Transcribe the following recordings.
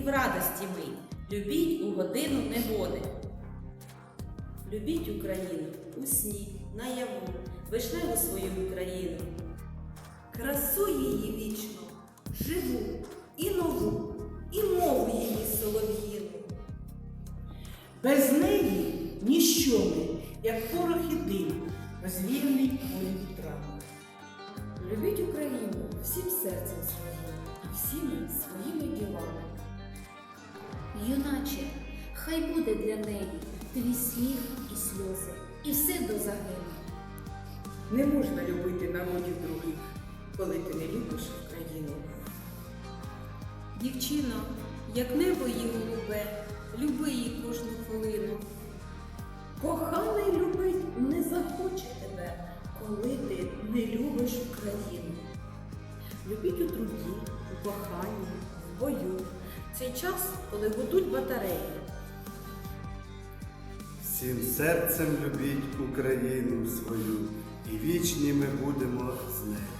в радості ми. Любіть у годину негоди. Любіть Україну у сні, наяву, вишневу свою Україну. красу її вічну, живу і нову, і мову її солов'їну. Без неї ніщо ми, як порох і дим, розвіяний полі вітрами. Любіть Україну всім серцем своїм і всіми своїми ділами. Юначе, хай буде для неї твій сміх і сльози, і все до загину. Не можна любити народів других, коли ти не любиш Україну. Дівчино, як небо її голубе, люби її кожну хвилину. Коханий любить не захоче тебе, коли ти не любиш Україну. Любіть у труді, у коханні, в бою. Цей час, коли гудуть батареї. Всім серцем любіть Україну свою, і вічні ми будемо з нею.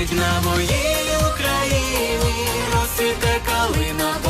засвітить на моїй Україні, розцвіте калина,